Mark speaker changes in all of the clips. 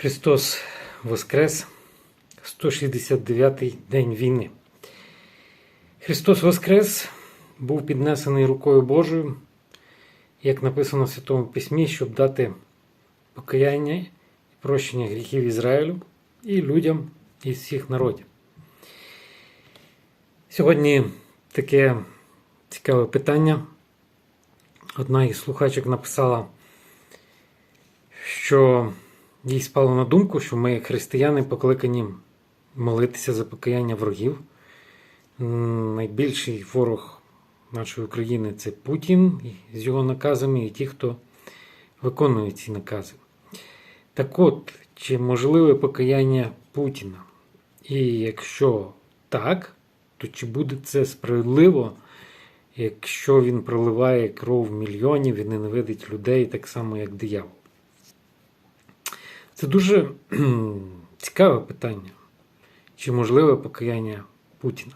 Speaker 1: Христос Воскрес, 169-й день війни. Христос Воскрес був піднесений рукою Божою, як написано в Святому Письмі, щоб дати покаяння і прощення гріхів Ізраїлю і людям із всіх народів. Сьогодні таке цікаве питання. Одна із слухачок написала, що їй спало на думку, що ми, християни, покликані молитися за покаяння ворогів. Найбільший ворог нашої України це Путін з його наказами і ті, хто виконує ці накази. Так от, чи можливе покаяння Путіна? І якщо так, то чи буде це справедливо, якщо він проливає кров мільйонів і ненавидить людей так само, як диявол? Це дуже цікаве питання. Чи можливе покаяння Путіна?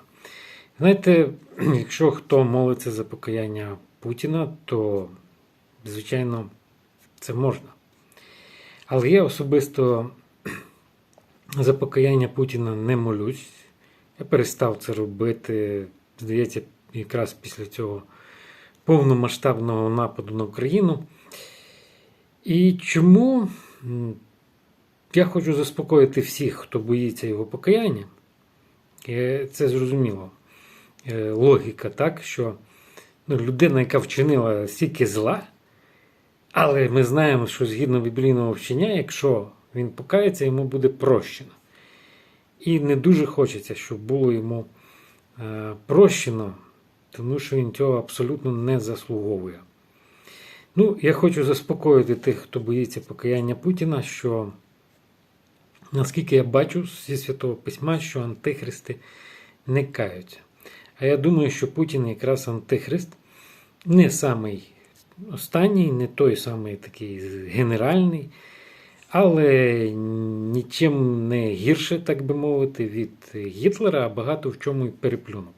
Speaker 1: Знаєте, якщо хто молиться за покаяння Путіна, то, звичайно, це можна. Але я особисто за покаяння Путіна не молюсь. Я перестав це робити, здається, якраз після цього повномасштабного нападу на Україну. І чому я хочу заспокоїти всіх, хто боїться його покаяння. Е, Це зрозуміло. Е, Логіка, так, що ну, людина, яка вчинила стільки зла, але ми знаємо, що згідно біблійного вчення, якщо він покається, йому буде прощено. І не дуже хочеться, щоб було йому е, прощено, тому що він цього абсолютно не заслуговує. Ну, я хочу заспокоїти тих, хто боїться покаяння Путіна, що наскільки я бачу зі Святого Письма, що антихристи не каються. А я думаю, що Путін якраз антихрист не самий останній, не той самий такий генеральний, але нічим не гірше, так би мовити, від Гітлера, а багато в чому й переплюнув.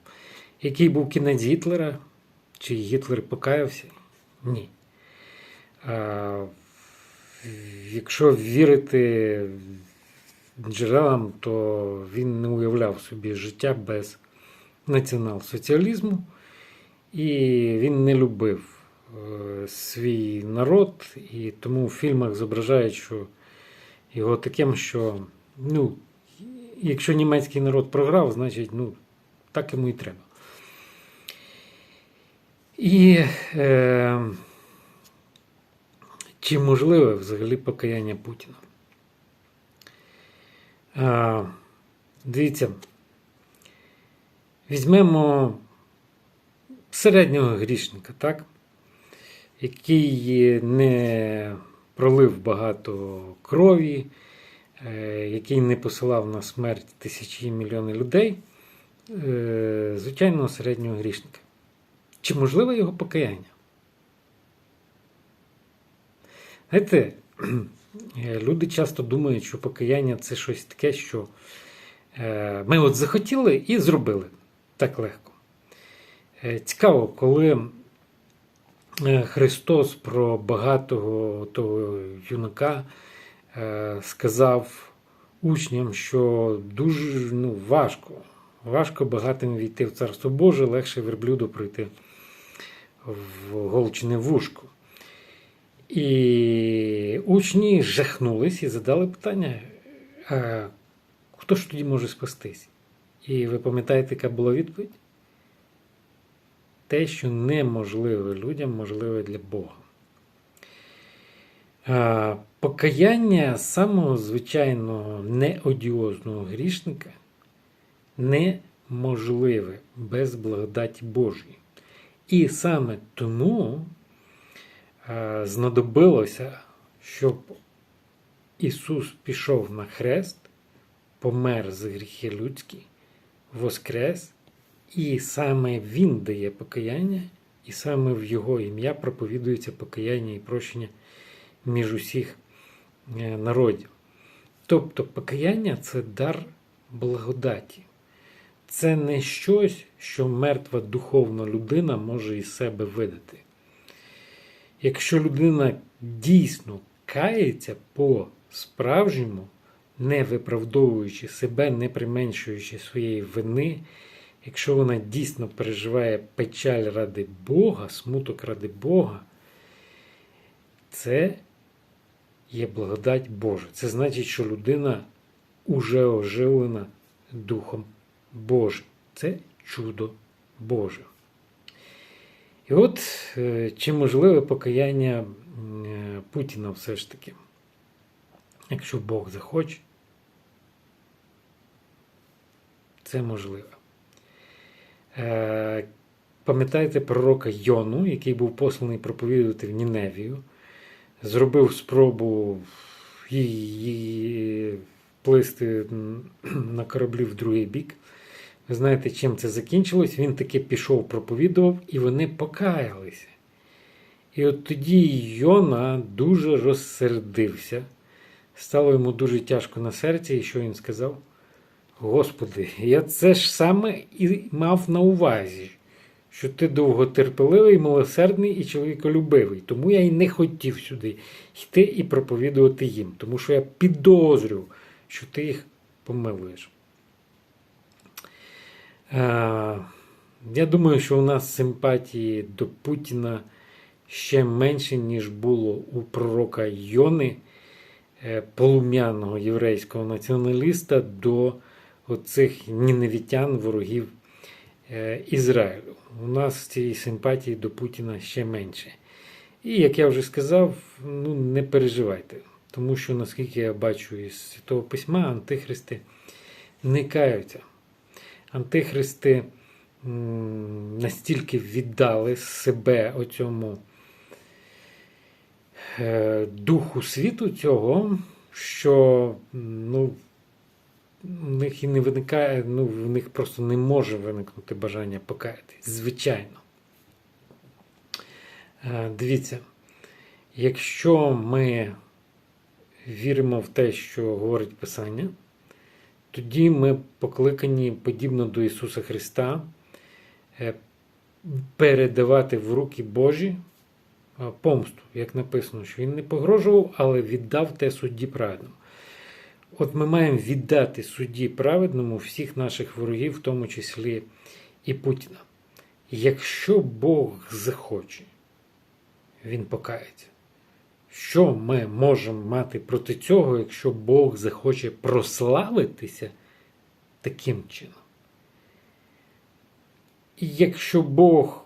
Speaker 1: Який був кінець Гітлера? Чи Гітлер покаявся? Ні. А, якщо вірити джерелам, то він не уявляв собі життя без націонал-соціалізму, і він не любив е, свій народ, і тому в фільмах зображають, що його таким, що ну, якщо німецький народ програв, значить ну, так йому і треба. І е, чи можливе взагалі покаяння Путіна? Дивіться, візьмемо середнього грішника, так? який не пролив багато крові, е, який не посилав на смерть тисячі і мільйони людей, е, звичайного середнього грішника. Чи можливе його покаяння? Знаєте, люди часто думають, що покаяння це щось таке, що е, ми от захотіли і зробили так легко. Е, Цікаво, коли е, Христос про багатого того юнака е, сказав учням, що дуже ну, важко, важко багатим війти в Царство Боже, легше верблюду пройти в голчне вушко. І учні жахнулись і задали питання, а хто ж тоді може спастись? І ви пам'ятаєте, яка була відповідь? Те, що неможливе людям, можливе для Бога. Покаяння самого звичайного неодіозного грішника неможливе без благодаті Божої. І саме тому знадобилося, щоб Ісус пішов на хрест, помер за гріхи людські, воскрес, і саме Він дає покаяння, і саме в Його ім'я проповідується покаяння і прощення між усіх е, народів. Тобто покаяння це дар благодаті. Це не щось, що мертва духовна людина може із себе видати. Якщо людина дійсно кається по справжньому, не виправдовуючи себе, не применшуючи своєї вини, якщо вона дійсно переживає печаль ради Бога, смуток ради Бога, це є благодать Божа. Це значить, що людина уже оживлена Духом Божим. Це чудо Боже. І от е, чи можливе покаяння е, Путіна все ж таки, якщо Бог захоче, це можливо. Е, Пам'ятаєте пророка Йону, який був посланий проповідувати в Ніневію, зробив спробу її плисти на кораблі в другий бік. Ви знаєте, чим це закінчилось? Він таки пішов, проповідував, і вони покаялися. І от тоді Йона дуже розсердився. Стало йому дуже тяжко на серці, і що він сказав? Господи, я це ж саме і мав на увазі, що ти довготерпеливий, милосердний і чоловіколюбивий. Тому я й не хотів сюди йти і проповідувати їм, тому що я підозрюю, що ти їх помилуєш. Е, Я думаю, що у нас симпатії до Путіна ще менше, ніж було у пророка Йони, е, полум'яного єврейського націоналіста, до оцих ніневітян, ворогів е, Ізраїлю. У нас цієї симпатії до Путіна ще менше. І, як я вже сказав, ну не переживайте, тому що, наскільки я бачу із Святого Письма, антихристи не каються. Антихристи настільки віддали себе оцьому е, духу світу цього, що ну, в них і не виникає, ну, в них просто не може виникнути бажання покаятись. Звичайно. Е, Дивіться, якщо ми віримо в те, що говорить Писання, тоді ми покликані, подібно до Ісуса Христа, е, передавати в руки Божі е, помсту, як написано, що Він не погрожував, але віддав те судді праведному. От ми маємо віддати судді праведному всіх наших ворогів, в тому числі і Путіна. Якщо Бог захоче, він покається. Що ми можемо мати проти цього, якщо Бог захоче прославитися таким чином? І якщо Бог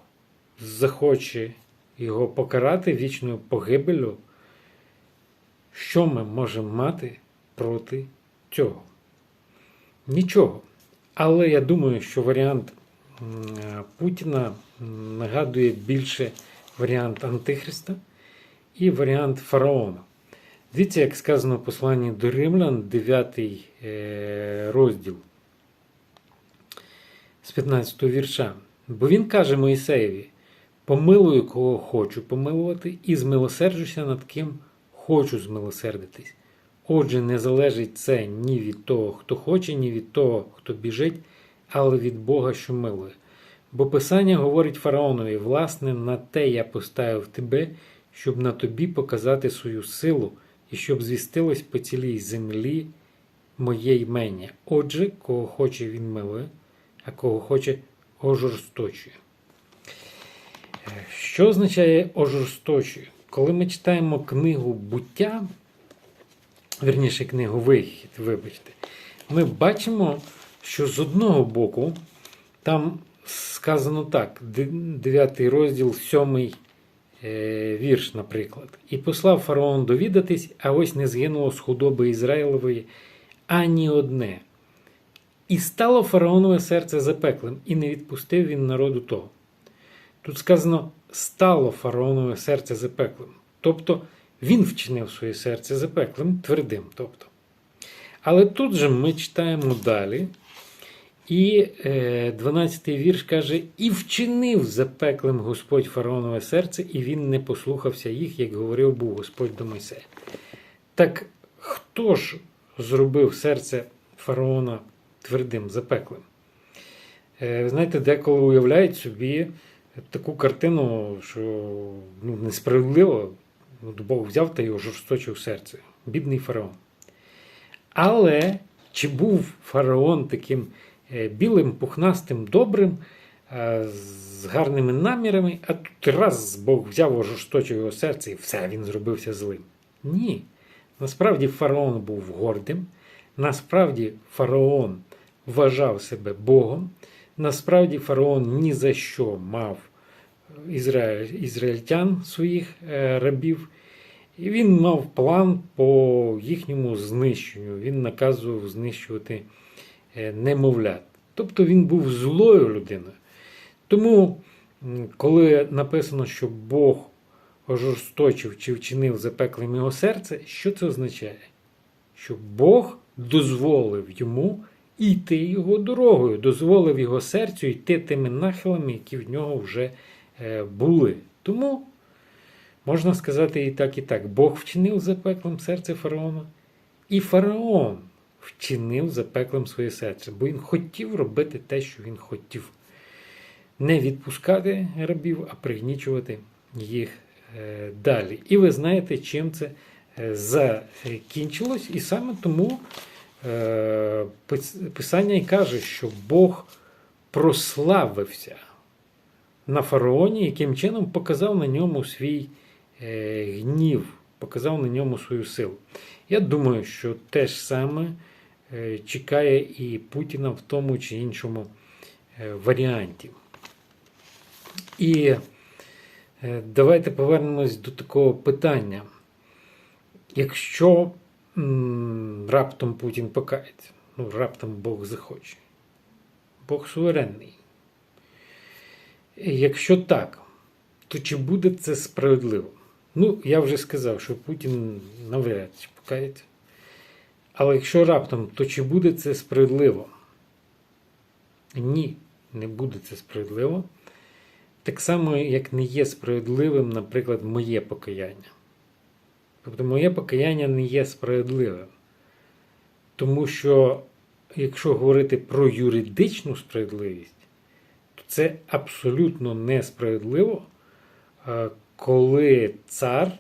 Speaker 1: захоче його покарати вічною погибелю, що ми можемо мати проти цього? Нічого. Але я думаю, що варіант м, Путіна нагадує більше варіант Антихриста і варіант фараона. Дивіться, як сказано в посланні до Римлян, 9 е, розділ з 15 вірша. Бо він каже Моїсеєві: помилую, кого хочу помилувати, і змилосерджуся над ким хочу змилосердитись. Отже, не залежить це ні від того, хто хоче, ні від того, хто біжить, але від Бога, що милує. Бо Писання говорить фараонові, власне, на те я поставив тебе, щоб на тобі показати свою силу і щоб звістилось по цілій землі моє ймення. Отже, кого хоче він милує, а кого хоче ожорсточує. Е, Що означає ожорсточує? Коли ми читаємо книгу буття, верніше книгу Вихід, вибачте, ми бачимо, що з одного боку там сказано так, 9 розділ, 7 е, вірш, наприклад. І послав фараон довідатись, а ось не згинуло з худоби Ізраїлової ані одне. І стало фараонове серце запеклим, і не відпустив він народу того. Тут сказано, стало фараонове серце запеклим. Тобто він вчинив своє серце запеклим, твердим. тобто. Але тут же ми читаємо далі. І е, 12-й вірш каже: І вчинив запеклим Господь фараонове серце, і він не послухався їх, як говорив був Господь до Мойсея. Так хто ж зробив серце фараона твердим, запеклим? Е, знаєте, деколи уявляють собі таку картину, що ну, несправедливо, от Бог взяв та й ожорсточив серце. бідний фараон. Але чи був фараон таким е, білим, пухнастим, добрим, е, з гарними намірами, а тут раз Бог взяв ожорсточив його серце і все, він зробився злим? Ні. Насправді фараон був гордим, насправді фараон вважав себе Богом, насправді фараон ні за що мав ізраїль, ізраїльтян своїх е, рабів. І він мав план по їхньому знищенню. Він наказував знищувати е, немовлят. Тобто він був злою людиною. Тому, коли написано, що Бог ожорсточив чи вчинив запеклим його серце, що це означає? Що Бог дозволив йому йти його дорогою, дозволив його серцю йти тими нахилами, які в нього вже е, були. Тому можна сказати і так, і так. Бог вчинив запеклим серце фараона, і фараон вчинив запеклим своє серце, бо він хотів робити те, що він хотів. Не відпускати рабів, а пригнічувати їх е, далі. І ви знаєте, чим це е, закінчилось. І саме тому е, Писання і каже, що Бог прославився на фараоні, яким чином показав на ньому свій гнів, показав на ньому свою силу. Я думаю, що те ж саме чекає і Путіна в тому чи іншому е, варіанті. І е, давайте повернемось до такого питання. Якщо раптом Путін покається, ну раптом Бог захоче, Бог суверенний. Якщо так, то чи буде це справедливо? Ну, я вже сказав, що Путін навряд чи покається. Але якщо раптом, то чи буде це справедливо? Ні, не буде це справедливо. Так само, як не є справедливим, наприклад, моє покаяння. Тобто моє покаяння не є справедливим. Тому що, якщо говорити про юридичну справедливість, то це абсолютно несправедливо, е, коли цар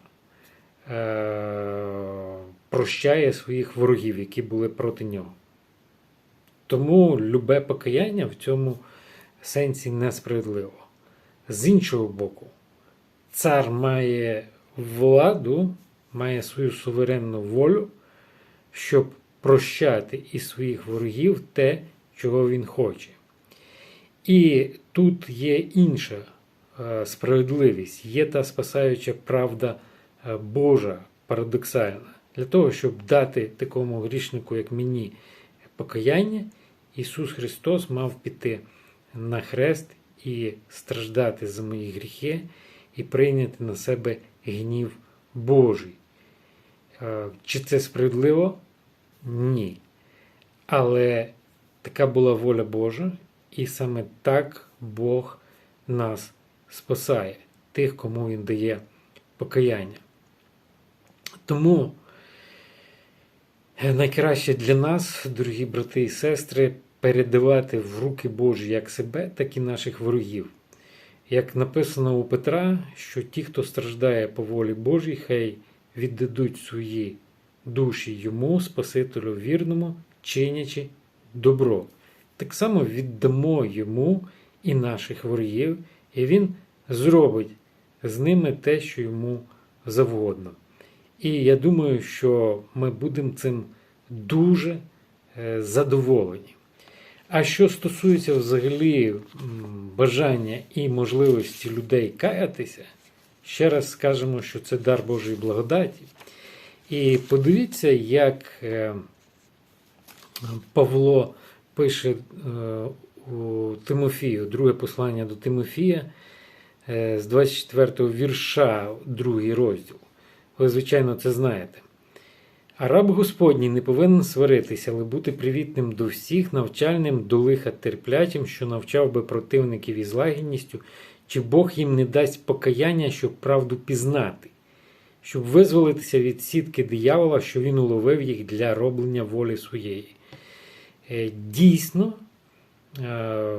Speaker 1: е, прощає своїх ворогів, які були проти нього. Тому любе покаяння в цьому сенсі несправедливо. З іншого боку, цар має владу, має свою суверенну волю, щоб прощати із своїх ворогів те, чого він хоче. І тут є інша е, справедливість, є та спасаюча правда е, Божа, парадоксальна. Для того, щоб дати такому грішнику, як мені, покаяння, Ісус Христос мав піти на хрест і страждати за мої гріхи, і прийняти на себе гнів Божий. Е, Чи це справедливо? Ні. Але така була воля Божа, і саме так Бог нас спасає, тих, кому Він дає покаяння. Тому найкраще для нас, дорогі брати і сестри, передавати в руки Божі як себе, так і наших ворогів. Як написано у Петра, що ті, хто страждає по волі Божій, хай віддадуть свої душі йому, Спасителю вірному, чинячи добро. Так само віддамо йому і наших ворогів, і він зробить з ними те, що йому завгодно. І я думаю, що ми будемо цим дуже е, задоволені. А що стосується взагалі бажання і можливості людей каятися, ще раз скажемо, що це дар Божої благодаті. І подивіться, як е, Павло пише е, у Тимофію, друге послання до Тимофія з 24 го вірша, другий розділ. Ви, звичайно, це знаєте. А раб Господній не повинен сваритися, але бути привітним до всіх, навчальним до лиха терплячим, що навчав би противників із лагідністю, чи Бог їм не дасть покаяння, щоб правду пізнати, щоб визволитися від сітки диявола, що він уловив їх для роблення волі своєї. Е, Дійсно, е,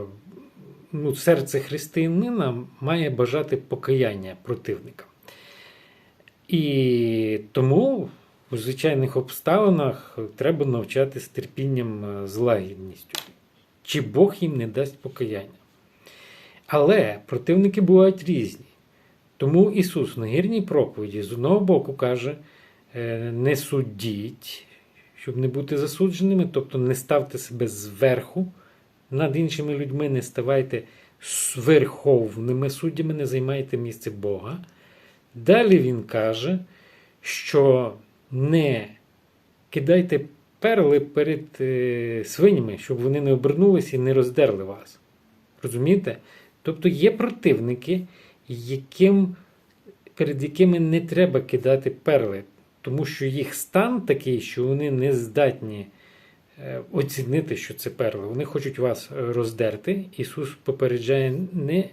Speaker 1: ну, серце християнина має бажати покаяння противника. І тому у звичайних обставинах треба навчатись терпінням е, з лагідністю. Чи Бог їм не дасть покаяння? Але противники бувають різні. Тому Ісус на гірній проповіді з одного боку каже: е, не судіть, щоб не бути засудженими, тобто не ставте себе зверху над іншими людьми, не ставайте верховними суддями, не займайте місце Бога. Далі він каже, що не кидайте перли перед е, свинями, щоб вони не обернулися і не роздерли вас. Розумієте? Тобто є противники, яким, перед якими не треба кидати перли, тому що їх стан такий, що вони не здатні е, оцінити, що це перли. Вони хочуть вас роздерти. Ісус попереджає, не,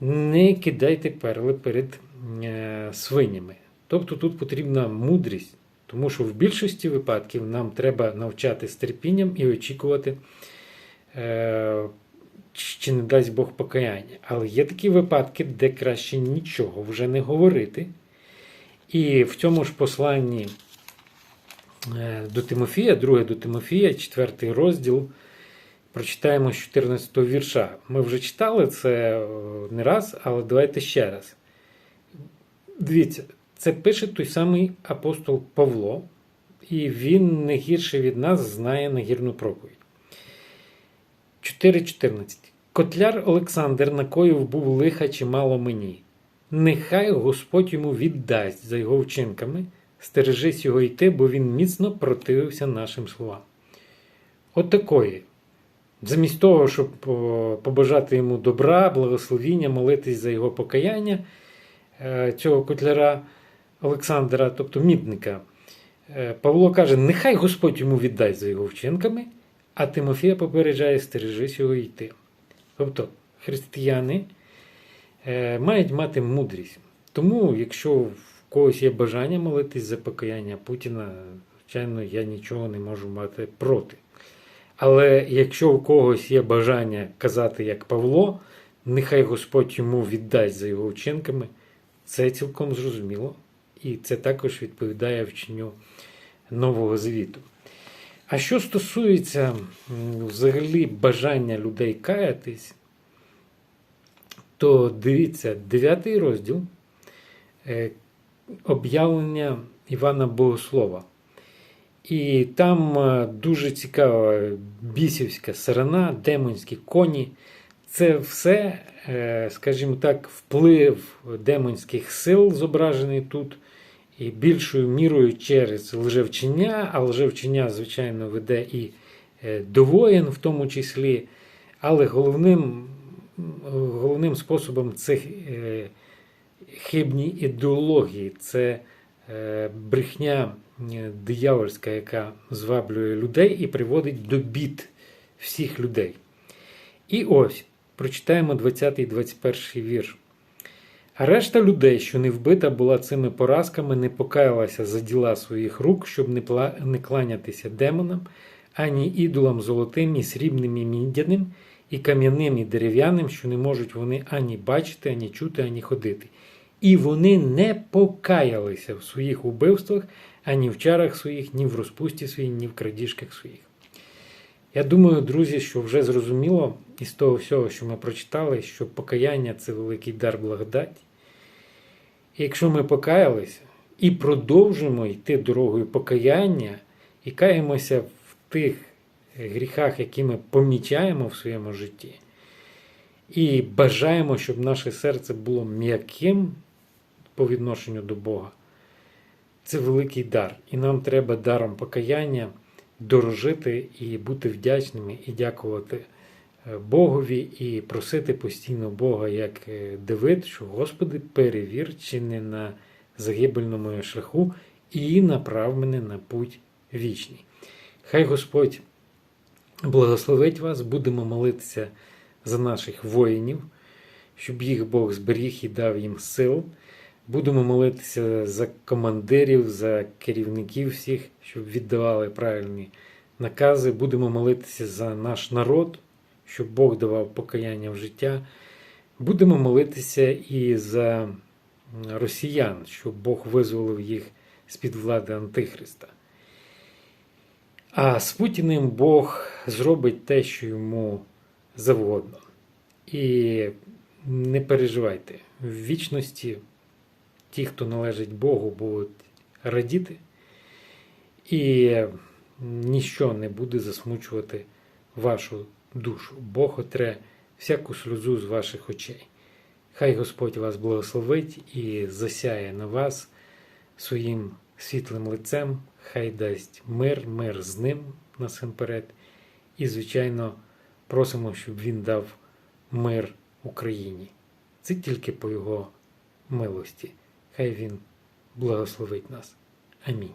Speaker 1: не кидайте перли перед е, свинями. Тобто тут потрібна мудрість, тому що в більшості випадків нам треба навчати з терпінням і очікувати. Е, чи не дасть Бог покаяння. Але є такі випадки, де краще нічого вже не говорити. І в цьому ж посланні е, до Тимофія, друге до Тимофія, четвертий розділ, прочитаємо з 14 вірша. Ми вже читали це е, не раз, але давайте ще раз. Дивіться, це пише той самий апостол Павло, і він не гірше від нас знає нагірну проповідь. 4.14. Котляр Олександр накоїв був лиха чимало мені. Нехай Господь йому віддасть за його вчинками, стережись його йти, бо він міцно противився нашим словам. От такої. Замість того, щоб побажати йому добра, благословіння, молитись за його покаяння, е, цього котляра Олександра, тобто мідника, е, Павло каже: нехай Господь йому віддасть за його вчинками, а Тимофія попереджає, стережись його йти. Тобто християни е, мають мати мудрість. Тому, якщо в когось є бажання молитись за покаяння Путіна, звичайно, я нічого не можу мати проти. Але якщо у когось є бажання казати, як Павло, нехай Господь йому віддасть за його вчинками, це цілком зрозуміло. І це також відповідає вченню Нового Завіту. А що стосується взагалі бажання людей каятись, то дивіться, 9 розділ е, об'явлення Івана Богослова. І там е, дуже цікава бісівська сарана, демонські коні. Це все, е, скажімо так, вплив демонських сил, зображений тут і більшою мірою через лжевчення, а лжевчення, звичайно, веде і е, до воєн, в тому числі. Але головним головним способом цих хибні ідеології це брехня диявольська, яка зваблює людей і приводить до бід всіх людей. І ось прочитаємо 20 і 21 вірш. А решта людей, що не вбита була цими поразками, не покаялася за діла своїх рук, щоб не, пла... не кланятися демонам, ані ідолам золотим, і срібним, і мідяним, і кам'яним, і дерев'яним, що не можуть вони ані бачити, ані чути, ані ходити. І вони не покаялися в своїх убивствах, ані в чарах своїх, ні в розпусті своїй, ні в крадіжках своїх. Я думаю, друзі, що вже зрозуміло із того всього, що ми прочитали, що покаяння це великий дар благодаті. І якщо ми покаялися і продовжуємо йти дорогою покаяння і каємося в тих гріхах, які ми помічаємо в своєму житті, і бажаємо, щоб наше серце було м'яким по відношенню до Бога, це великий дар. І нам треба даром покаяння дорожити і бути вдячними, і дякувати. Богові і просити постійно Бога, як е, Давид, що Господи, перевір, чи не на загибельному шляху, і направ мене на путь вічний. Хай Господь благословить вас, будемо молитися за наших воїнів, щоб їх Бог зберіг і дав їм сил. Будемо молитися за командирів, за керівників всіх, щоб віддавали правильні накази. Будемо молитися за наш народ щоб Бог давав покаяння в життя. Будемо молитися і за росіян, щоб Бог визволив їх з-під влади Антихриста. А з Путіним Бог зробить те, що йому завгодно. І не переживайте, в вічності ті, хто належить Богу, будуть радіти, і ніщо не буде засмучувати вашу душу. Бог отре всяку сльозу з ваших очей. Хай Господь вас благословить і засяє на вас своїм світлим лицем, хай дасть мир, мир з ним насамперед. І, звичайно, просимо, щоб він дав мир Україні. Це тільки по його милості. Хай він благословить нас. Амінь.